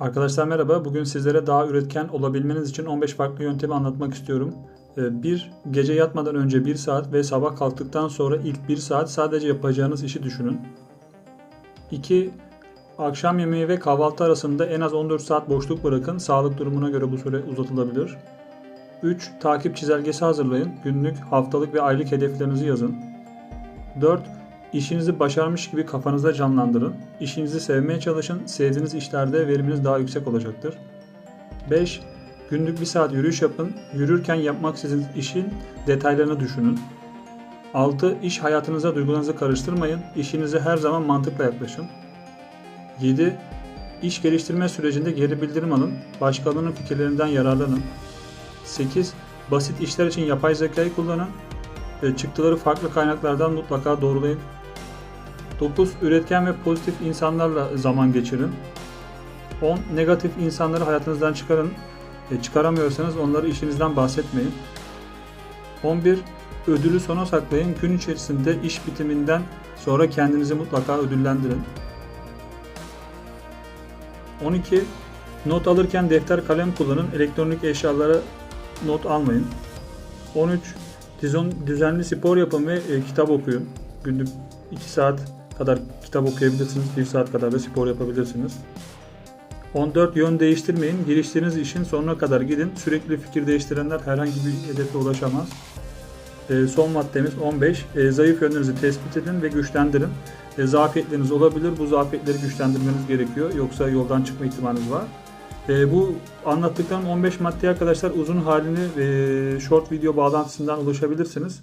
Arkadaşlar merhaba. Bugün sizlere daha üretken olabilmeniz için 15 farklı yöntemi anlatmak istiyorum. 1. Gece yatmadan önce 1 saat ve sabah kalktıktan sonra ilk 1 saat sadece yapacağınız işi düşünün. 2. Akşam yemeği ve kahvaltı arasında en az 14 saat boşluk bırakın. Sağlık durumuna göre bu süre uzatılabilir. 3. Takip çizelgesi hazırlayın. Günlük, haftalık ve aylık hedeflerinizi yazın. 4. İşinizi başarmış gibi kafanızda canlandırın. İşinizi sevmeye çalışın. Sevdiğiniz işlerde veriminiz daha yüksek olacaktır. 5. Günlük bir saat yürüyüş yapın. Yürürken yapmak istediğiniz işin detaylarını düşünün. 6. İş hayatınıza duygularınızı karıştırmayın. İşinize her zaman mantıkla yaklaşın. 7. İş geliştirme sürecinde geri bildirim alın. Başkalarının fikirlerinden yararlanın. 8. Basit işler için yapay zekayı kullanın. Çıktıları farklı kaynaklardan mutlaka doğrulayın. 9. Üretken ve pozitif insanlarla zaman geçirin. 10. Negatif insanları hayatınızdan çıkarın. E, çıkaramıyorsanız onları işinizden bahsetmeyin. 11. Ödülü sona saklayın. Gün içerisinde iş bitiminden sonra kendinizi mutlaka ödüllendirin. 12. Not alırken defter kalem kullanın. Elektronik eşyalara not almayın. 13. Dizon- Düzenli spor yapın ve e, kitap okuyun. Günlük 2 saat kadar kitap okuyabilirsiniz. 1 saat kadar da spor yapabilirsiniz. 14. Yön değiştirmeyin. Giriştiğiniz işin sonuna kadar gidin. Sürekli fikir değiştirenler herhangi bir hedefe ulaşamaz. E, son maddemiz 15. E, zayıf yönlerinizi tespit edin ve güçlendirin. E, zafiyetleriniz olabilir. Bu zafiyetleri güçlendirmeniz gerekiyor. Yoksa yoldan çıkma ihtimaliniz var. Bu anlattıklarım 15 madde arkadaşlar uzun halini e, short video bağlantısından ulaşabilirsiniz.